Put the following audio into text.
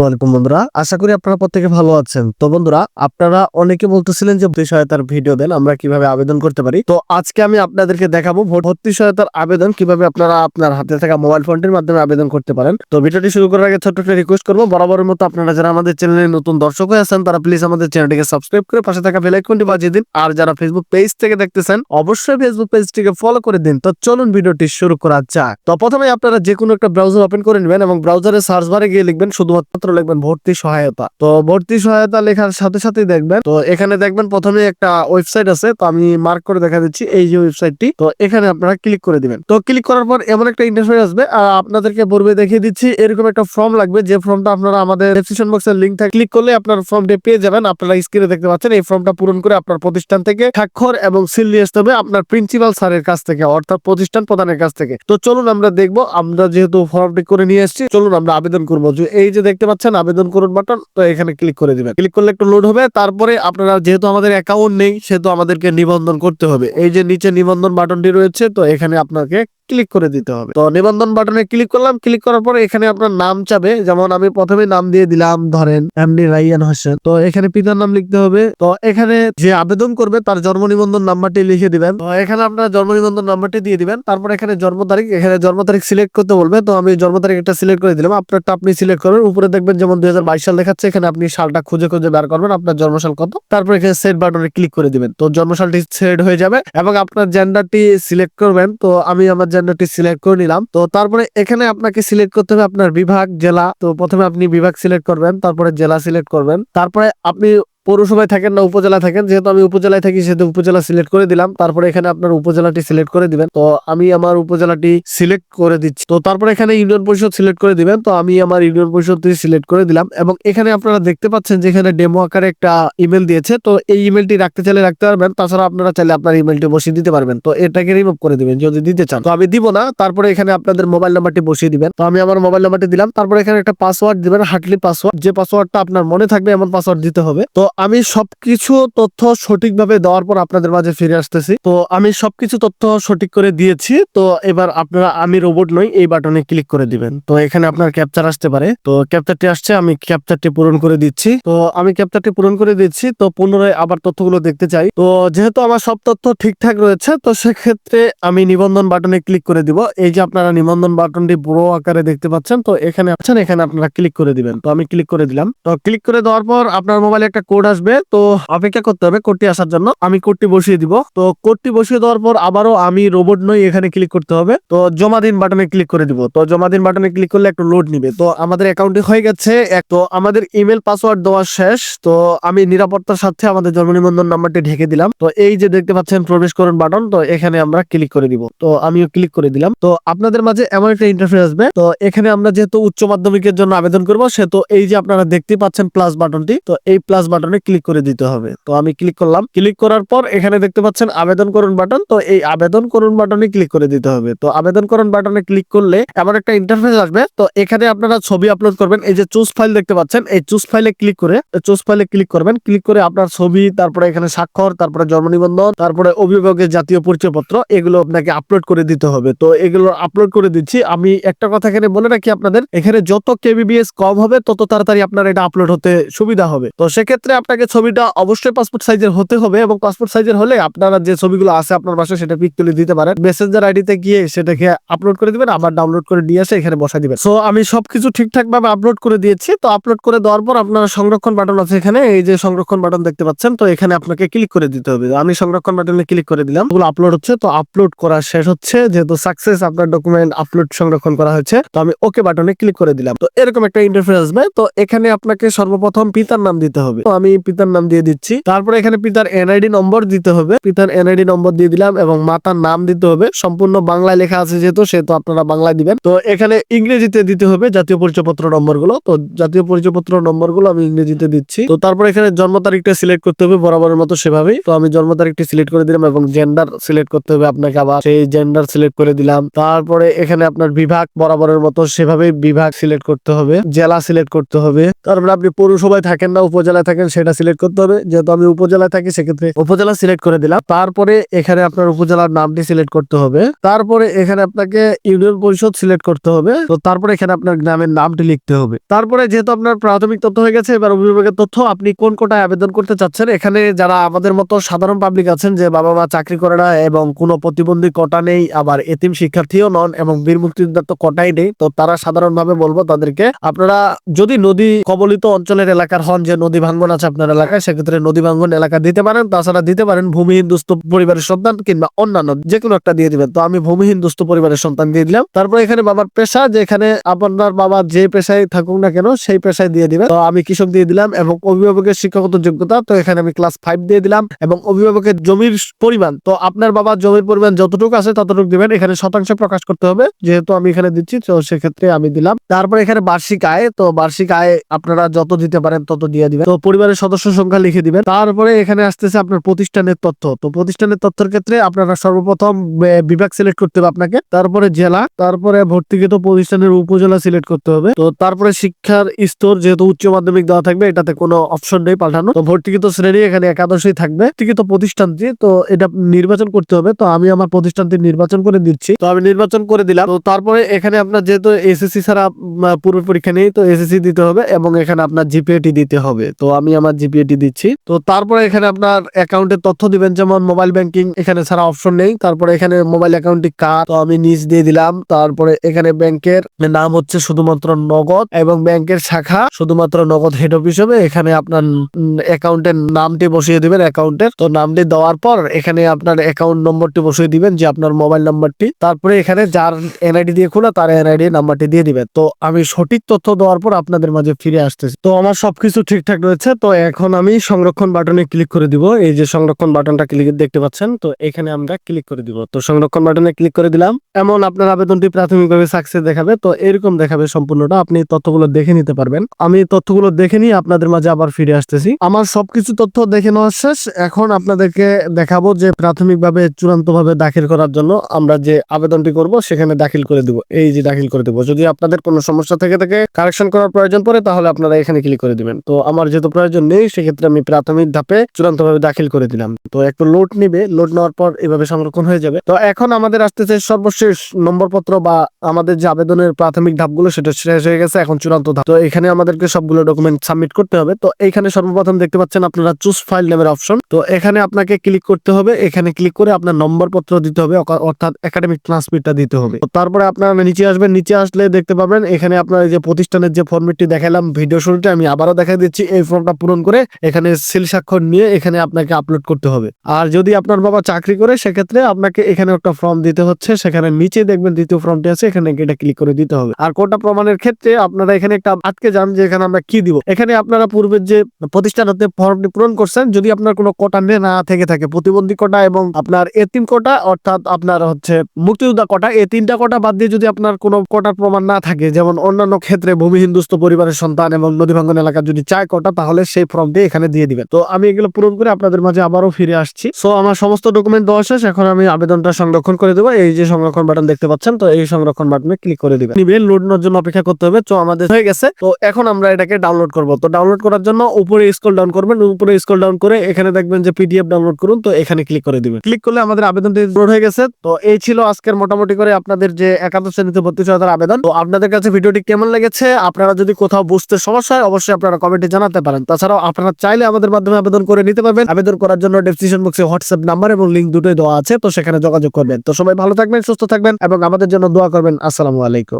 বন্ধুরা, আশা করি আপনারা প্রত্যেকে ভালো আছেন। তো বন্ধুরা, আপনারা অনেকে বলতেছিলেন যে ভর্তি সহায়তার ভিডিও দেন, আমরা কীভাবে আবেদন করতে পারি। তো আজকে আমি আপনাদেরকে দেখাবো ভর্তি সহায়তার আবেদন, কীভাবে আপনারা আপনার হাতে থাকা মোবাইল ফোনটির মাধ্যমে আবেদন করতে পারেন। তো ভিডিওটি শুরু করার আগে ছোট্ট একটা রিকোয়েস্ট করব, বরাবরের মতো আপনারা যারা আমাদের চ্যানেলে নতুন দর্শক হয়ে আছেন, তারা প্লিজ আমাদের চ্যানেলটিকে সাবস্ক্রাইব করে পাশে থাকা বেল আইকনটি বাজিয়ে দিন। আর যারা ফেসবুক পেজ থেকে দেখতেছেন, অবশ্যই ফেসবুক পেজটিকে ফলো করে দিন। তো চলুন ভিডিওটি শুরু করা যাক। তো প্রথমে আপনারা যে কোনো একটা ব্রাউজার ওপেন করে নেবেন এবং ব্রাউজারে সার্চ বারে গিয়ে লিখবেন, শুধুমাত্র লিখবেন ভর্তি সহায়তা। তো ভর্তি সহায়তা লেখার সাথে সাথেই দেখবেন। তো এখানে দেখবেন প্রথমে একটা ওয়েবসাইট আছে, তো আমি মার্ক করে দেখা দিচ্ছি এই যে ওয়েবসাইটটি। তো এখানে আপনারা ক্লিক করে দিবেন। তো ক্লিক করার পর এমন একটা ইন্টারফেস আসবে, আর আপনাদেরকে পূর্বে দেখিয়ে দিচ্ছি এরকম একটা ফর্ম লাগবে, যে ফর্মটা আপনারা আমাদের ডেসক্রিপশন বক্সের লিংক থেকে ক্লিক করলে আপনার ফর্মটি পেয়ে যাবেন। আপনারা স্ক্রিনে দেখতে পাচ্ছেন, এই ফর্মটা পূরণ করে আপনার প্রতিষ্ঠান থেকে স্বাক্ষর এবং সিল নিয়ে আসতে হবে আপনার প্রিন্সিপাল স্যারের কাছ থেকে, অর্থাৎ প্রতিষ্ঠান প্রধানের কাছ থেকে। তো চলুন আমরা দেখব, আমরা যেহেতু ফর্মটি করে নিয়ে এসেছি চলুন আমরা আবেদন করব। এই যে দেখতে পাচ্ছেন আবেদন করুন বাটন তো এখানে ক্লিক করে দিবেন। ক্লিক করলে একটু লোড হবে, তারপরে আপনারা যেহেতু আমাদের অ্যাকাউন্ট নেই, সেহেতু আমাদেরকে নিবন্ধন করতে হবে। এই যে নিচে নিবন্ধন বাটনটি রয়েছে, তো এখানে আপনাকে ক্লিক করে দিতে হবে। তো নিবন্ধন বাটনে ক্লিক করলাম ক্লিক করার পরে এখানে আপনার নাম চাবে। যেমন আমি প্রথমে নাম দিয়ে দিলাম, ধরেন এমনি রাইয়ান হোসেন। তো এখানে পিতার নাম লিখতে হবে। তো এখানে যে আবেদন করবে তার জন্ম নিবন্ধন নাম্বারটি লিখে দিবেন। তো এখানে আপনার জন্ম নিবন্ধন নাম্বারটি দিয়ে দিবেন। তারপর এখানে জন্ম তারিখ, এখানে জন্ম তারিখ সিলেক্ট করতে বলবে। তো আমি জন্ম তারিখ একটা সিলেক্ট করে দিলাম। আপনারটা আপনি সিলেক্ট করবেন। উপরে দেখবেন যেমন দুই হাজার বাইশ সাল দেখাচ্ছে, এখানে আপনি সালটা খুঁজে খুঁজে বের করবেন। আপনার জন্মসাল কত? তারপর এখানে সেট বাটনে ক্লিক করে দিবেন। তো জন্মসালটি সেট হয়ে যাবে এবং আপনার জেন্ডারটি সিলেক্ট করবেন। তো আমি আমার জেন্ডারটি সিলেক্ট করে নিলাম। তো তারপরে এখানে আপনাকে সিলেক্ট করতে হবে আপনার বিভাগ, জেলা। তো প্রথমে আপনি বিভাগ সিলেক্ট করবেন, তারপরে জেলা সিলেক্ট করবেন। তারপরে আপনি পৌরসভায় থাকেন না উপজেলা থাকেন, যেহেতু আমি উপজেলায় থাকি, সেহেতু উপজেলা সিলেক্ট করে দিলাম। তারপরে এখানে আপনার উপজেলাটি সিলেক্ট করে দিবেন। তো আমি আমার উপজেলাটি সিলেক্ট করে দিচ্ছি। তো তারপরে এখানে ইউনিয়ন পরিষদ সিলেক্ট করে দিবেন। তো আমি আমার ইউনিয়ন পরিষদটি সিলেক্ট করে দিলাম এবং এখানে আপনারা দেখতে পাচ্ছেন যে এখানে ডেমো আকারে একটা ইমেল দিয়েছে। তো এই ইমেলটি রাখতে চাইলে রাখতে পারবেন। তাছাড়া আপনারা চাইলে আপনার ইমেলটি বসিয়ে দিতে পারবেন। তো এটাকে রিমুভ করে দিবেন যদি দিতে চান। তো আমি দিব না। তারপরে এখানে আপনাদের মোবাইল নাম্বারটি বসিয়ে দিবেন। তো আমি আমার মোবাইল নাম্বারটি দিলাম। তারপরে এখানে একটা পাসওয়ার্ড দিবেন হাটলি পাসওয়ার্ড যে পাসওয়ার্ডটা আপনার মনে থাকবে, এমন পাসওয়ার্ড দিতে হবে। তো আমি সবকিছু তথ্য সঠিকভাবে দেওয়ার পর আপনাদের মাঝে ফিরে আসতেছি। তো আমি সবকিছু তথ্য সঠিক করে দিয়েছি। তো এবার আপনারা, আমি রোবট নই, এই বাটনে ক্লিক করে দিবেন। তো এখানে আপনার ক্যাপচার আসতে পারে। তো ক্যাপচারটি আসছে, আমি ক্যাপচারটি পূরণ করে দিচ্ছি। তো আমি ক্যাপচারটি পূরণ করে দিচ্ছি। তো পুনরায় আবার তথ্যগুলো দেখতে চাই। তো যেহেতু আমার সব তথ্য ঠিকঠাক রয়েছে, তো সেক্ষেত্রে আমি নিবন্ধন বাটনে ক্লিক করে দিব। এই যে আপনারা নিবন্ধন বাটনটি বড় আকারে দেখতে পাচ্ছেন, তো এখানে আছেন, এখানে আপনারা ক্লিক করে দিবেন। তো আমি ক্লিক করে দিলাম। তো ক্লিক করে দেওয়ার পর আপনার মোবাইলে একটা কোড আসবে, তো অপেক্ষা করতে হবে কোডটি আসার জন্য। আমি কোডটি বসিয়ে দিব। তো কোডটি বসিয়ে দেওয়ার পর আবারও আমি রোবট নই, এখানে ক্লিক করতে হবে। তো জমা দিন বাটনে ক্লিক করে দিব। তো জমা দিন বাটনে ক্লিক করলে একটু লোড নিবে। তো আমাদের অ্যাকাউন্টে হয়ে গেছে এক। তো আমাদের ইমেল পাসওয়ার্ড দেওয়া শেষ। তো আমি নিরাপত্তার সাথে আমাদের জন্ম নিবন্ধন নাম্বারটি ঢেকে দিলাম। তো এই যে দেখতে পাচ্ছেন প্রবেশ করুন বাটন তো এখানে আমরা ক্লিক করে দিব। তো আমিও ক্লিক করে দিলাম। তো আপনাদের মাঝে এমন একটা ইন্টারফেস আসবে। তো এখানে আমরা যেহেতু উচ্চ মাধ্যমিকের জন্য আবেদন করব, সেহেতু এই যে আপনারা দেখতে পাচ্ছেন প্লাস বাটনটি তো এই প্লাস বাটনে ক্লিক করে দিতে হবে। তো আমি ক্লিক করলাম। ক্লিক করার পর এখানে দেখতে পাচ্ছেন আবেদন করুন বাটন তো এই আবেদন করুন বাটনে ক্লিক করে দিতে হবে। তো আবেদন করুন বাটনে ক্লিক করলে এমন একটা ইন্টারফেস আসবে। তো এখানে আপনারা ছবি আপলোড করবেন। এই যে চুজ ফাইল দেখতে পাচ্ছেন, এই চুজ ফাইলে ক্লিক করে চুজ ফাইলে ক্লিক করবেন। ক্লিক করে আপনার ছবি, তারপরে এখানে স্বাক্ষর, তারপরে জন্ম নিবন্ধন, তারপরে অভিভাবকের জাতীয় পরিচয়পত্র, এগুলো আপনাকে আপলোড করে দিতে হবে। তো এগুলো আপলোড করে দিচ্ছি। আমি একটা কথা এখানে বলে রাখি আপনাদের, এখানে যত কেবিবিএস কম হবে, তত তাড়াতাড়ি আপনার এটা আপলোড হতে সুবিধা হবে। তো সেক্ষেত্রে আপনাকে ছবিটা অবশ্যই পাসপোর্ট সাইজের হতে হবে এবং পাসপোর্ট সাইজের হলে আপনারা যে ছবিগুলো আছে আপনার বাসায় সেটা পিক তুলে দিতে পারেন। মেসেঞ্জার আইডিতে গিয়ে সেটাকে আপলোড করে দিবেন, আবার ডাউনলোড করে নিয়ে এসে এখানে বসাই দিবেন। সো আমি সবকিছু ঠিকঠাক ভাবে আপলোড করে দিয়েছি। তো আপলোড করে দেওয়ার পর আপনারা সংরক্ষণ বাটন আছে এখানে, এই যে সংরক্ষণ বাটন দেখতে পাচ্ছেন, তো এখানে আপনাকে ক্লিক করে দিতে হবে। আমি সংরক্ষণ বাটনে ক্লিক করে দিলাম। ওগুলো আপলোড হচ্ছে, তো আপলোড করা শেষ হচ্ছে। যেহেতু সাকসেস আপনার ডকুমেন্ট আপলোড সংরক্ষণ করা হয়েছে, তো আমি ওকে বাটনে ক্লিক করে দিলাম। তো এরকম একটা ইন্টারফেস আসবে। তো এখানে আপনাকে সর্বপ্রথম পিতার নাম দিতে হবে। তো আমি পিতার নাম দিয়ে দিচ্ছি। তারপরে এখানে পিতার এনআইডি নম্বর দিতে হবে। পিতার এনআইডি নম্বর দিয়ে দিলাম এবং মাতার নাম দিতে হবে। সম্পূর্ণ বাংলায় লেখা আছে যেহেতু, সেহেতু আপনারা বাংলায় দিবেন। তো এখানে ইংরেজিতে দিতে হবে জাতীয় পরিচয়পত্র নম্বরগুলো তো জাতীয় পরিচয়পত্র নম্বরগুলো আমি ইংরেজিতে দিচ্ছি। তো তারপর এখানে জন্ম তারিখটা সিলেক্ট করতে হবে বরাবরের মতো সেভাবেই। তো আমি জন্ম তারিখটি সিলেক্ট করে দিলাম এবং জেন্ডার সিলেক্ট করতে হবে আপনাকে আবার। সেই জেন্ডার সিলেক্ট করে দিলাম। তারপরে এখানে আপনার বিভাগ বরাবরের মতো সেভাবে বিভাগ সিলেক্ট করতে হবে। জেলা সিলেক্ট করতে হবে। তারপরে আপনি পৌরসভায় থাকেন না, উপজেলায় থাকেন সেটা সিলেক্ট করতে হবে। যেহেতু আমি উপজেলায় থাকি, সেক্ষেত্রে উপজেলা সিলেক্ট করে দিলাম। তারপরে এখানে আপনার উপজেলার নামটি সিলেক্ট করতে হবে। তারপরে এখানে আপনাকে ইউনিয়ন পরিষদ সিলেক্ট করতে হবে। তো তারপরে এখানে আপনার গ্রামের নামটি লিখতে হবে। তারপরে যেহেতু আপনার প্রাথমিক তথ্য হয়ে গেছে, এবার অভিভাবকের তথ্য, আপনি কোন কোটায় আবেদন করতে চাচ্ছেন? এখানে যারা আমাদের মতো সাধারণ পাবলিক আছেন, যে বাবা মা চাকরি করে না এবং কোনো প্রতিবন্ধী কোটা নেই, আবার এতিম শিক্ষার্থীও নন এবং বীর মুক্তিযোদ্ধার তো কোটাই নেই, তো তারা সাধারণভাবে বলব তাদেরকে, আপনারা যদি নদী কবলিত অঞ্চলের এলাকার হন, যে নদী ভাঙ্গন আছে আপনার এলাকায় সেক্ষেত্রে নদী ভাঙ্গন এলাকা দিতে পারেন, তাছাড়া দিতে পারেন ভূমিহীন দুস্থ পরিবারের সন্তান কিংবা অন্যান্য যে কোনো একটা দিয়ে দিবেন। তো আমি ভূমিহীন দুস্থ পরিবারের সন্তান দিয়ে দিলাম। তারপর এখানে বাবার পেশা, যেখানে আপনার বাবা যে পেশায় থাকুক না কেন সেই পেশায় দিয়ে দিবেন। তো আমি কৃষক দিয়ে দিলাম এবং অভিভাবকের শিক্ষাগত যোগ্যতা, তো এখানে আমি ক্লাস ফাইভ দিয়ে দিলাম এবং অভিভাবকের জমির পরিমাণ, তো আপনার বাবার জমির পরিমাণ যতটুকু আছে ততটুকু দিবেন। এখানে শতাংশ প্রকাশ করতে হবে, যেহেতু আমি এখানে দিচ্ছি, তো সেক্ষেত্রে আমি দিলাম। তারপর এখানে বার্ষিক আয়, তো বার্ষিক আয় আপনারা যত দিতে পারেন তত দিয়ে দিবেন। তো পরিবারের সদস্য সংখ্যা লিখে দিবেন। তারপরে এখানে আসতেছে আপনার প্রতিষ্ঠানের তথ্য। তো প্রতিষ্ঠানের তথ্যের ক্ষেত্রে আপনারা সর্বপ্রথম বিভাগ সিলেক্ট করতে হবে আপনাকে। তারপরে জেলা, তারপরে ভর্তিকৃত প্রতিষ্ঠানের উপজেলা সিলেক্ট করতে হবে। তো তারপরে শিক্ষার স্তর যেহেতু উচ্চ মাধ্যমিক দেওয়া থাকবে, এটাতে কোনো অপশন নেই পাল্টানো তো ভর্তিকৃত শ্রেণি এখানে একাদশই থাকবে। ভর্তিকৃত প্রতিষ্ঠানটি, তো এটা নির্বাচন করতে হবে। তো আমি আমার প্রতিষ্ঠানটি নির্বাচন করে দিচ্ছি তো আমি নির্বাচন করে দিলাম। তো তারপরে এখানে আপনার যেহেতু এসএসসি ছাড়া পূর্ব পরীক্ষা নেই, তো এসএসসি দিতে হবে এবং এখানে আপনার জিপিএটি দিতে হবে। তো আমি আমার জিপিএটি দিচ্ছি। তো তারপরে এখানে আপনার অ্যাকাউন্টের তথ্য দিবেন, যেমন মোবাইল ব্যাংকিং এখানে ছাড়া অপশন নেই। তারপরে এখানে মোবাইল অ্যাকাউন্টটি কার? তো আমি নিজ দিয়ে দিলাম। তারপরে এখানে ব্যাংকের নাম হচ্ছে শুধুমাত্র নগদ এবং ব্যাংকের শাখা শুধুমাত্র নগদ হেড অফিস হবে। এখানে আপনার অ্যাকাউন্টের নামটি বসিয়ে দিবেন অ্যাকাউন্টের তো নামটি দেওয়ার পর এখানে আপনার অ্যাকাউন্ট নম্বরটি বসিয়ে দিবেন, যে আপনার মোবাইল নাম্বারটি তারপরে এখানে যার এনআইডি দিয়ে খোলা, তার এনআইডি নাম্বারটি দিয়ে দিবেন। তো আমি সঠিক তথ্য দেওয়ার পর আপনাদের মাঝে ফিরে আসতেছি। তো আমার সবকিছু ঠিকঠাক রয়েছে। তো এখন আমি সংরক্ষণ বাটনে ক্লিক করে দিব। এই যে সংরক্ষণ বাটনটা ক্লিক দেখতে পাচ্ছেন, তো এখানে আমরা ক্লিক করে দিব। তো সংরক্ষণ বাটনে ক্লিক করে দিলাম। এমন আপনার আবেদনটি প্রাথমিকভাবে সাকসেস দেখাবে, তো এরকম দেখাবে সম্পূর্ণটা। আপনি তথ্যগুলো দেখে নিতে পারবেন। আমি তথ্যগুলো দেখে নিয়ে আপনাদের মাঝে আবার ফিরে আসতেছি। আমার সবকিছু তথ্য দেখে নেওয়া শেষ। এখন আপনাদেরকে দেখাবো যে প্রাথমিকভাবে চূড়ান্তভাবে দাখিল করার জন্য আমরা যে আবেদনটি করব, সেখানে দাখিল করে দিব। এই যে দাখিল করে দেবো। যদি আপনাদের কোনো সমস্যা থেকে থাকে কারেকশন করার প্রয়োজন পড়ে, তাহলে আপনারা এখানে ক্লিক করে দিবেন। তো আমার যেহেতু প্রয়োজন নেই, সেক্ষেত্রে আমি প্রাথমিক ধাপে চূড়ান্তভাবে দাখিল করে দিলাম। তো একটু লোড নিবে লোড নেওয়ার পর এভাবে সংরক্ষণ হয়ে যাবে। তো এখন আমাদের আসতেছে সর্বশেষ নম্বরপত্র বা আমাদের যে আবেদনের প্রাথমিক ধাপগুলো, সেটা শেষ হয়ে গেছে, এখন চূড়ান্ত ধাপ। তো এখানে আমাদেরকে সবগুলো ডকুমেন্ট সাবমিট করতে হবে। তো এখানে সর্বপ্রথম দেখতে পাচ্ছেন আপনারা চুজ ফাইল নামের অপশন তো এখানে আপনাকে ক্লিক করতে হবে। এখানে ক্লিক করে আপনার নম্বরপত্র দিতে হবে অর্থাৎ একাডেমিক ট্রান্সমিটটা দিতে হবে। তারপরে আপনারা নিচে আসবেন। নিচে আসলে দেখতে পাবেন, এখানে আপনার এই যে প্রতিষ্ঠানের যে ফর্মেটটি দেখালাম ভিডিও শুরুতে আমি আবারও দেখা দিচ্ছি। এই ফর্মটা পূরণ করে এখানে সিল স্বাক্ষর নিয়ে এখানে আপনাকে আপলোড করতে হবে। আর যদি আপনার বাবা চাকরি করে, সেক্ষেত্রে আপনাকে এখানে একটা ফর্ম দিতে হচ্ছে। সেখানে নিচে দেখবেন দ্বিতীয় ফর্মটি আছে, এখানে এটা ক্লিক করে দিতে হবে। আর কোটা প্রমাণের ক্ষেত্রে আপনারা এখানে একটা আটকে যান যে এখানে আমরা কি দিব। এখানে আপনারা পূর্বের যে প্রতিষ্ঠান হতে ফর্মটি পূরণ করছেন, যদি আপনার কোনো কোটা নে না থেকে থাকে, প্রতিবন্ধী কোটা এবং আপনার এতিম কোটা, অর্থাৎ আপনার হচ্ছে মুক্তিযোদ্ধা কোটা, এই তিনটা কোটা বাদ দিয়ে যদি আপনার কোনো কোটার প্রমাণ না থাকে, যেমন অন্যান্য ক্ষেত্রে ভূমি হিন্দুস্থ পরিবারের সন্তান এবং নদী ভাঙ্গন এলাকা যদি চায় কোটা, তাহলে সেই ফর্মটি এখানে দিয়ে দিবেন। তো আমি এগুলো পূরণ করে আপনাদের মাঝে আবারও ফিরে আসছি। সো আমার সমস্ত ডকুমেন্ট দেওয়া শেষ। এখন আমি আবেদনটা সংরক্ষণ করে দেবো। এই যে সংরক্ষণ বাটন দেখতে পাচ্ছেন, তো এই সংরক্ষণ বাটনে ক্লিক করে দিবেন। নিবেন লোড নেওয়ার জন্য অপেক্ষা করতে হবে। তো আমাদের হয়ে গেছে। তো এখন আমরা এটাকে ডাউনলোড করব। তো ডাউনলোড করার জন্য উপরে স্ক্রল ডাউন করবেন। উপরে স্ক্রল ডাউন করে এখানে দেখবেন যে পিডিএফ ডাউনলোড করুন। তো এখানে ক্লিক করে দিবেন। ক্লিক করলে আমাদের আবেদনটি ডাউনলোড হয়ে গেছে। তো এই ছিল আজকের মোটামুটি করে আপনাদের যে একাদশ শ্রেণীতে ভর্তি সহায়তার আবেদন। তো আপনাদের কাছে ভিডিওটি কেমন লেগেছে? আপনারা যদি কোথাও বুঝতে সমস্যা হয়, অবশ্যই আপনারা কমেন্টে জানাতে পারেন। তাছাড়াও আপনারা চাইলে আমাদের মাধ্যমে আবেদন করে নিতে পারবেন। আবেদন করার জন্য ডেসক্রিপশন বক্সে হোয়াটসঅ্যাপ নাম্বার এবং লিঙ্ক দুটোই দেওয়া আছে, তো সেখানে যোগাযোগ করবেন। তো সবাই ভালো থাকবেন, সুস্থ থাকবেন এবং আমাদের জন্য দোয়া করবেন। আসসালামু আলাইকুম।